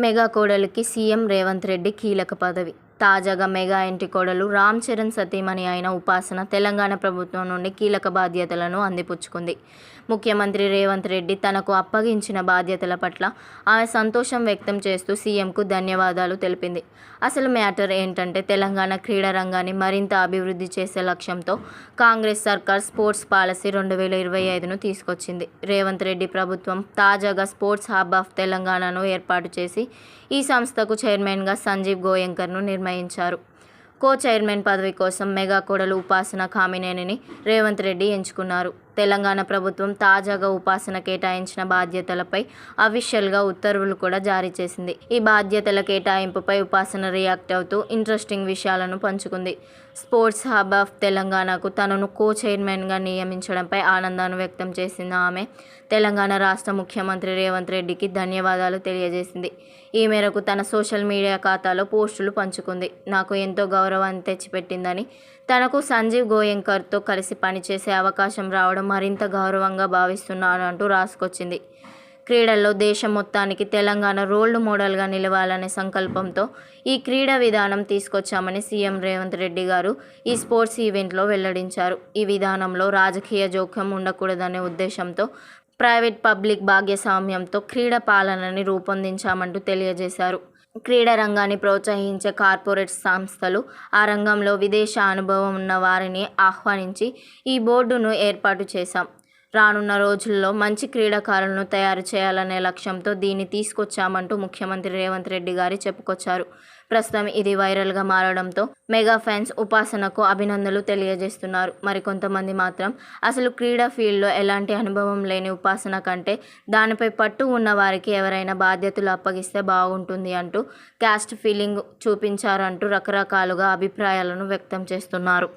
Mega కోడలికి CM Revanth Reddy కీలక పదవి. తాజాగా మెగా ఇంటి కోడలు రామ్ చరణ్ సతీమణి అయిన ఉపాసన తెలంగాణ ప్రభుత్వం నుండి కీలక బాధ్యతలను అందిపుచ్చుకుంది. ముఖ్యమంత్రి రేవంత్ రెడ్డి తనకు అప్పగించిన బాధ్యతల పట్ల ఆమె సంతోషం వ్యక్తం చేస్తూ సీఎంకు ధన్యవాదాలు తెలిపింది. అసలు మ్యాటర్ ఏంటంటే తెలంగాణ క్రీడా రంగాన్ని మరింత అభివృద్ధి చేసే లక్ష్యంతో కాంగ్రెస్ సర్కార్ స్పోర్ట్స్ పాలసీ రెండు వేల ఇరవై ఐదును తీసుకొచ్చింది. రేవంత్ రెడ్డి ప్రభుత్వం తాజాగా స్పోర్ట్స్ హబ్ ఆఫ్ తెలంగాణను ఏర్పాటు చేసి ఈ సంస్థకు చైర్మన్గా సంజీవ్ గోయంకర్ను నిర్ణయించారు. కో చైర్మన్ పదవి కోసం మెగా కోడలు ఉపాసన కామినేనిని రేవంత్ రెడ్డి ఎంచుకున్నారు. తెలంగాణ ప్రభుత్వం తాజాగా ఉపాసన కేటాయించిన బాధ్యతలపై అఫీషియల్గా ఉత్తర్వులు కూడా జారీ చేసింది. ఈ బాధ్యతల కేటాయింపుపై ఉపాసన రియాక్ట్ అవుతూ ఇంట్రెస్టింగ్ విషయాలను పంచుకుంది. స్పోర్ట్స్ హబ్ ఆఫ్ తెలంగాణకు తనను కో చైర్మన్గా నియమించడంపై ఆనందాన్ని వ్యక్తం చేసిన ఆమె. తెలంగాణ రాష్ట్ర ముఖ్యమంత్రి రేవంత్ రెడ్డికి ధన్యవాదాలు తెలియజేసింది. ఈ మేరకు తన సోషల్ మీడియా ఖాతాలో పోస్టులు పంచుకుంది. నాకు ఎంతో గౌరవాన్ని తెచ్చిపెట్టిందని తనకు సంజీవ్ గోయంకర్తో కలిసి పనిచేసే అవకాశం రావడం మరింత గౌరవంగా భావిస్తున్నాను అంటూ రాసుకొచ్చింది. క్రీడల్లో దేశం మొత్తానికి తెలంగాణ రోల్డ్ మోడల్గా నిలవాలనే సంకల్పంతో ఈ క్రీడా విధానం తీసుకొచ్చామని సీఎం రేవంత్ రెడ్డి గారు ఈ స్పోర్ట్స్ ఈవెంట్లో వెల్లడించారు. ఈ విధానంలో రాజకీయ జోక్యం ఉండకూడదనే ఉద్దేశంతో ప్రైవేట్ పబ్లిక్ భాగస్వామ్యంతో క్రీడా పాలనని రూపొందించామంటూ తెలియజేశారు. క్రీడా రంగాన్ని ప్రోత్సహించే కార్పొరేట్ సంస్థలు ఆ రంగంలో విదేశ అనుభవం ఉన్న వారిని ఆహ్వానించి ఈ బోర్డును ఏర్పాటు చేశాం. రానున్న రోజుల్లో మంచి క్రీడాకారులను తయారు చేయాలనే లక్ష్యంతో దీన్ని తీసుకొచ్చామంటూ ముఖ్యమంత్రి రేవంత్ రెడ్డి గారి చెప్పుకొచ్చారు. ప్రస్తుతం ఇది వైరల్గా మారడంతో మెగా ఫ్యాన్స్ ఉపాసనకు అభినందనలు తెలియజేస్తున్నారు. మరికొంతమంది మాత్రం అసలు క్రీడా ఫీల్డ్లో ఎలాంటి అనుభవం లేని ఉపాసన కంటే దానిపై పట్టు ఉన్న వారికి ఎవరైనా బాధ్యతలు అప్పగిస్తే బాగుంటుంది అంటూ క్యాస్ట్ ఫీలింగ్ చూపించారంటూ రకరకాలుగా అభిప్రాయాలను వ్యక్తం చేస్తున్నారు.